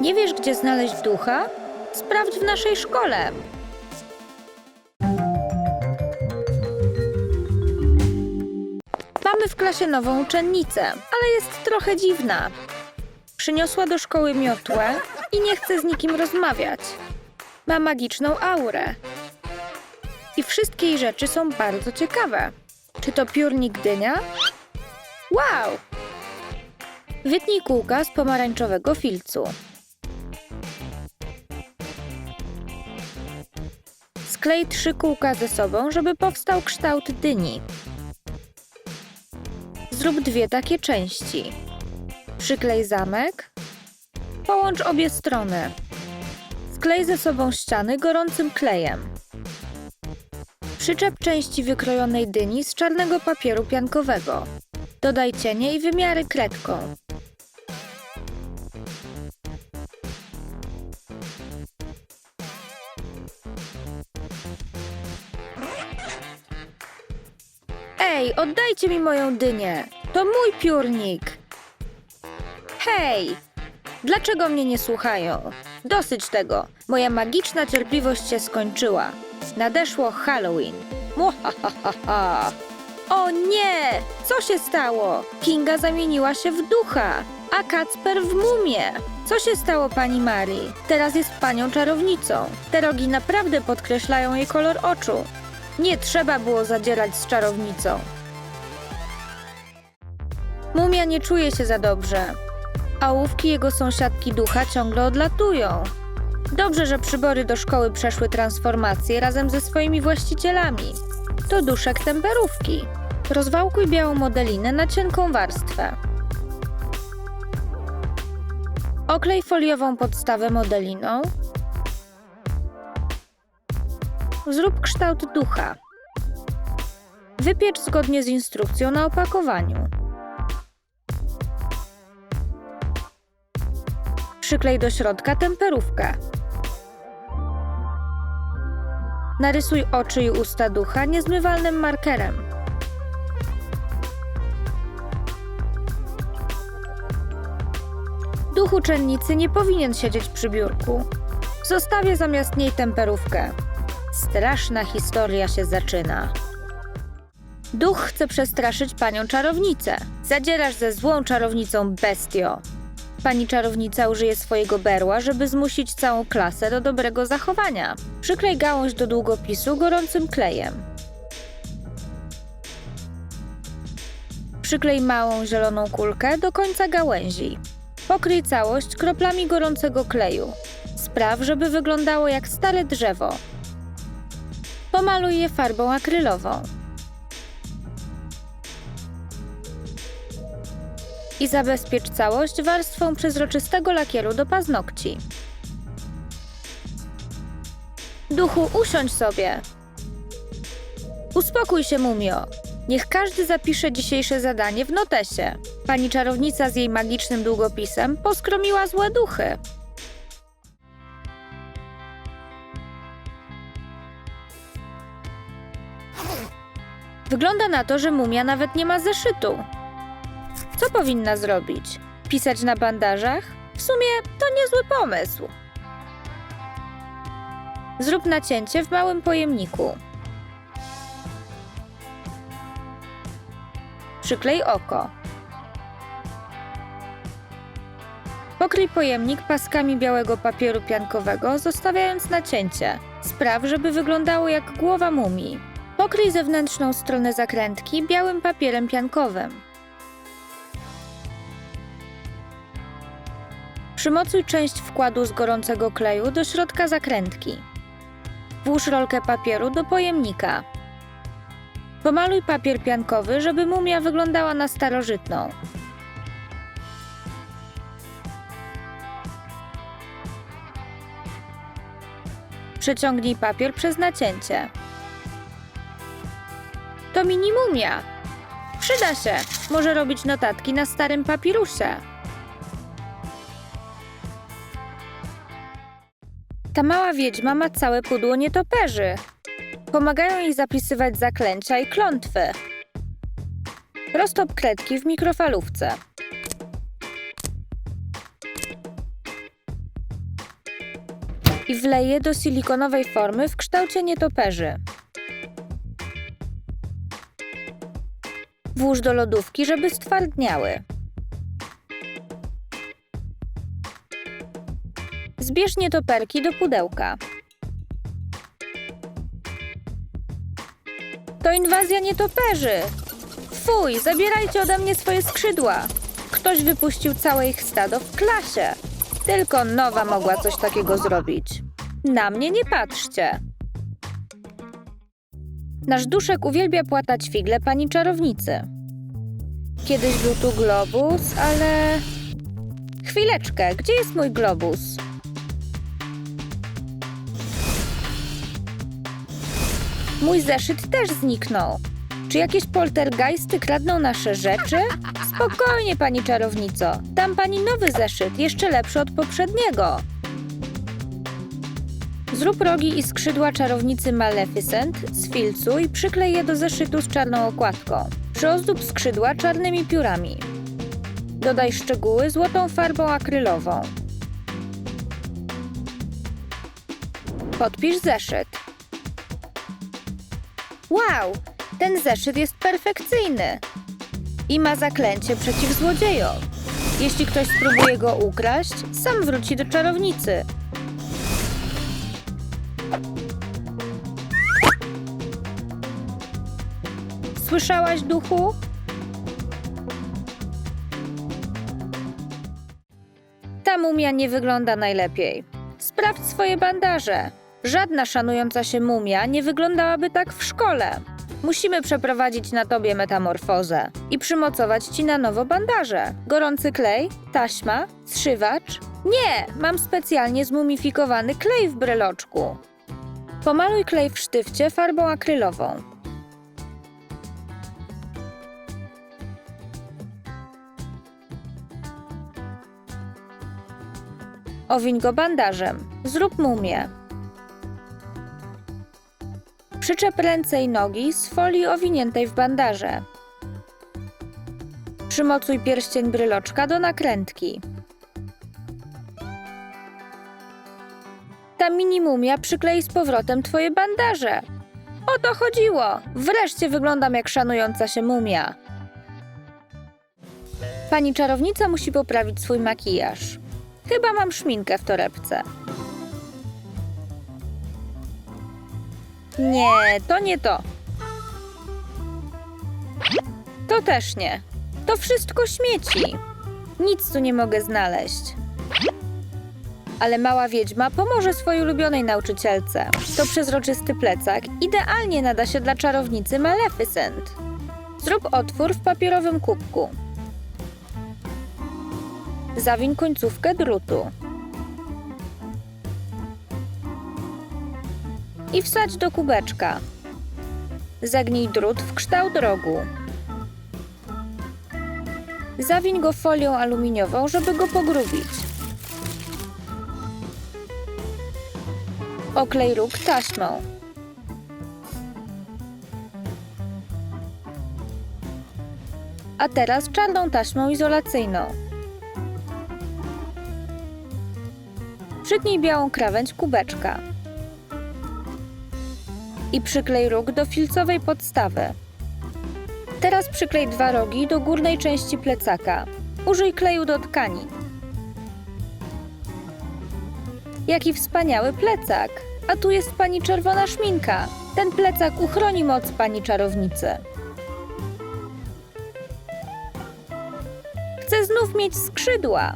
Nie wiesz, gdzie znaleźć ducha? Sprawdź w naszej szkole. Mamy w klasie nową uczennicę, ale jest trochę dziwna. Przyniosła do szkoły miotłę i nie chce z nikim rozmawiać. Ma magiczną aurę. I wszystkie jej rzeczy są bardzo ciekawe. Czy to piórnik dynia? Wow! Wytnij kółka z pomarańczowego filcu. Sklej trzy kółka ze sobą, żeby powstał kształt dyni. Zrób dwie takie części. Przyklej zamek. Połącz obie strony. Sklej ze sobą ściany gorącym klejem. Przyczep części wykrojonej dyni z czarnego papieru piankowego. Dodaj cienie i wymiary kredką. Ej, oddajcie mi moją dynię! To mój piórnik! Hej! Dlaczego mnie nie słuchają? Dosyć tego. Moja magiczna cierpliwość się skończyła. Nadeszło Halloween. O nie! Co się stało? Kinga zamieniła się w ducha, a Kacper w mumię. Co się stało pani Marii? Teraz jest panią czarownicą. Te rogi naprawdę podkreślają jej kolor oczu. Nie trzeba było zadzierać z czarownicą. Mumia nie czuje się za dobrze. A ołówki jego sąsiadki ducha ciągle odlatują. Dobrze, że przybory do szkoły przeszły transformację razem ze swoimi właścicielami. To duszek temperówki. Rozwałkuj białą modelinę na cienką warstwę. Oklej foliową podstawę modeliną. Zrób kształt ducha. Wypiecz zgodnie z instrukcją na opakowaniu. Przyklej do środka temperówkę. Narysuj oczy i usta ducha niezmywalnym markerem. Duch uczennicy nie powinien siedzieć przy biurku. Zostawię zamiast niej temperówkę. Straszna historia się zaczyna. Duch chce przestraszyć panią czarownicę. Zadzierasz ze złą czarownicą bestio. Pani czarownica użyje swojego berła, żeby zmusić całą klasę do dobrego zachowania. Przyklej gałąź do długopisu gorącym klejem. Przyklej małą zieloną kulkę do końca gałęzi. Pokryj całość kroplami gorącego kleju. Spraw, żeby wyglądało jak stare drzewo. Pomaluj je farbą akrylową. i zabezpiecz całość warstwą przezroczystego lakieru do paznokci. Duchu, usiądź sobie. Uspokój się, mumio. Niech każdy zapisze dzisiejsze zadanie w notesie. Pani czarownica z jej magicznym długopisem poskromiła złe duchy. Wygląda na to, że mumia nawet nie ma zeszytu. Co powinna zrobić? Pisać na bandażach? W sumie to niezły pomysł. Zrób nacięcie w małym pojemniku. Przyklej oko. Pokryj pojemnik paskami białego papieru piankowego, zostawiając nacięcie. Spraw, żeby wyglądało jak głowa mumii. Pokryj zewnętrzną stronę zakrętki białym papierem piankowym. Przymocuj część wkładu z gorącego kleju do środka zakrętki. Włóż rolkę papieru do pojemnika. Pomaluj papier piankowy, żeby mumia wyglądała na starożytną. Przeciągnij papier przez nacięcie. To mini mumia. Przyda się. Może robić notatki na starym papirusie. Ta mała wiedźma ma całe pudło nietoperzy. Pomagają jej zapisywać zaklęcia i klątwy. Roztop kredki w mikrofalówce. i wlej je do silikonowej formy w kształcie nietoperzy. Włóż do lodówki, żeby stwardniały. Zbierz nietoperki do pudełka. To inwazja nietoperzy! Fuj, zabierajcie ode mnie swoje skrzydła! Ktoś wypuścił całe ich stado w klasie. Tylko nowa mogła coś takiego zrobić. Na mnie nie patrzcie. Nasz duszek uwielbia płatać figle pani czarownicy. Kiedyś był tu globus, ale... Chwileczkę, gdzie jest mój globus? Mój zeszyt też zniknął. Czy jakieś poltergeisty kradną nasze rzeczy? Spokojnie, pani czarownico. Dam pani nowy zeszyt, jeszcze lepszy od poprzedniego. Zrób rogi i skrzydła czarownicy Maleficent i przyklej je do zeszytu z czarną okładką. Przyozdób skrzydła czarnymi piórami. Dodaj szczegóły złotą farbą akrylową. Podpisz zeszyt. Wow, ten zeszyt jest perfekcyjny i ma zaklęcie przeciw złodziejom. Jeśli ktoś spróbuje go ukraść, sam wróci do czarownicy. Słyszałaś, duchu? Ta mumia nie wygląda najlepiej. Sprawdź swoje bandaże. Żadna szanująca się mumia nie wyglądałaby tak w szkole. Musimy przeprowadzić na tobie metamorfozę i przymocować ci na nowo bandaże. Gorący klej, taśma, zszywacz. Nie, mam specjalnie zmumifikowany klej w bryloczku. Pomaluj klej w sztywcie farbą akrylową. Owiń go bandażem. Zrób mumię. Przyczep ręce i nogi z folii owiniętej w bandaże. Przymocuj pierścień bryloczka do nakrętki. Ta mini mumia przyklei z powrotem twoje bandaże. O to chodziło! Wreszcie wyglądam jak szanująca się mumia. Pani czarownica musi poprawić swój makijaż. Chyba mam szminkę w torebce. Nie, to nie to. To też nie. To wszystko śmieci. Nic tu nie mogę znaleźć. Ale mała wiedźma pomoże swojej ulubionej nauczycielce. To przezroczysty plecak idealnie nada się dla czarownicy Maleficent. Zrób otwór w papierowym kubku. Zawiń końcówkę drutu. I wsadź do kubeczka. Zagnij drut w kształt rogu. Zawiń go folią aluminiową, żeby go pogrubić. Oklej róg taśmą. A teraz czarną taśmą izolacyjną. Przytnij białą krawędź kubeczka i przyklej róg do filcowej podstawy. Teraz przyklej dwa rogi do górnej części plecaka. Użyj kleju do tkani. Jaki wspaniały plecak! A tu jest pani czerwona szminka. Ten plecak uchroni moc pani czarownicy. Chcę znów mieć skrzydła.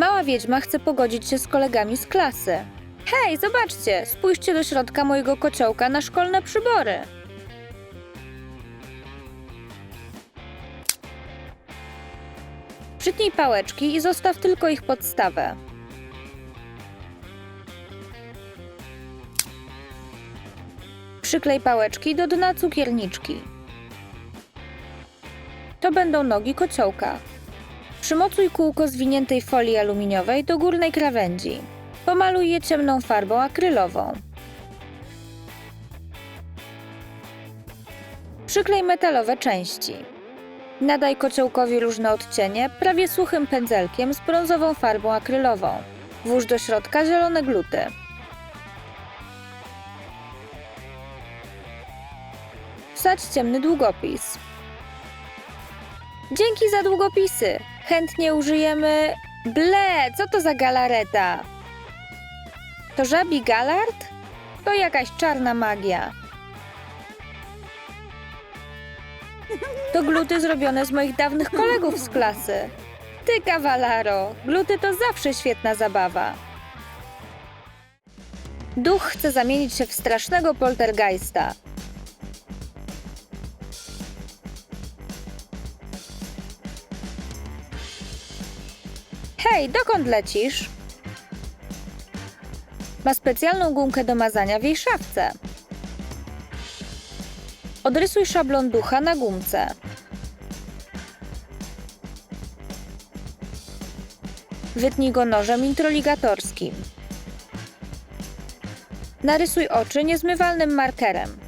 Mała wiedźma chce pogodzić się z kolegami z klasy. Hej, zobaczcie! Spójrzcie do środka mojego kociołka na szkolne przybory. Przytnij pałeczki i zostaw tylko ich podstawę. Przyklej pałeczki do dna cukierniczki. To będą nogi kociołka. Przymocuj kółko zwiniętej folii aluminiowej do górnej krawędzi. Pomaluj je ciemną farbą akrylową. Przyklej metalowe części. Nadaj kociołkowi różne odcienie prawie suchym pędzelkiem z brązową farbą akrylową. Włóż do środka zielone gluty. Wsadź ciemny długopis. Dzięki za długopisy. Chętnie użyjemy. Ble, co to za galareta? To żabi galard? To jakaś czarna magia. To gluty zrobione z moich dawnych kolegów z klasy. Ty, kawalaro, gluty to zawsze świetna zabawa. Duch chce zamienić się w strasznego poltergeista. Hej, dokąd lecisz? Ma specjalną gumkę do mazania w jej szafce. Odrysuj szablon ducha na gumce. Wytnij go nożem introligatorskim. Narysuj oczy niezmywalnym markerem.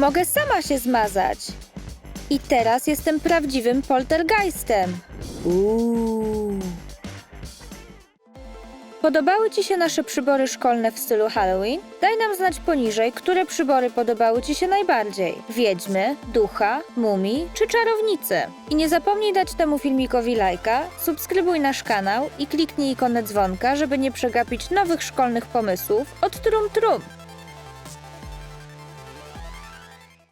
Mogę sama się zmazać. I teraz jestem prawdziwym poltergeistem. Uuu. Podobały Ci się nasze przybory szkolne w stylu Halloween? Daj nam znać poniżej, które przybory podobały Ci się najbardziej. Wiedźmy, ducha, mumii czy czarownicy. I nie zapomnij dać temu filmikowi lajka, subskrybuj nasz kanał i kliknij ikonę dzwonka, żeby nie przegapić nowych szkolnych pomysłów od Trum Trum.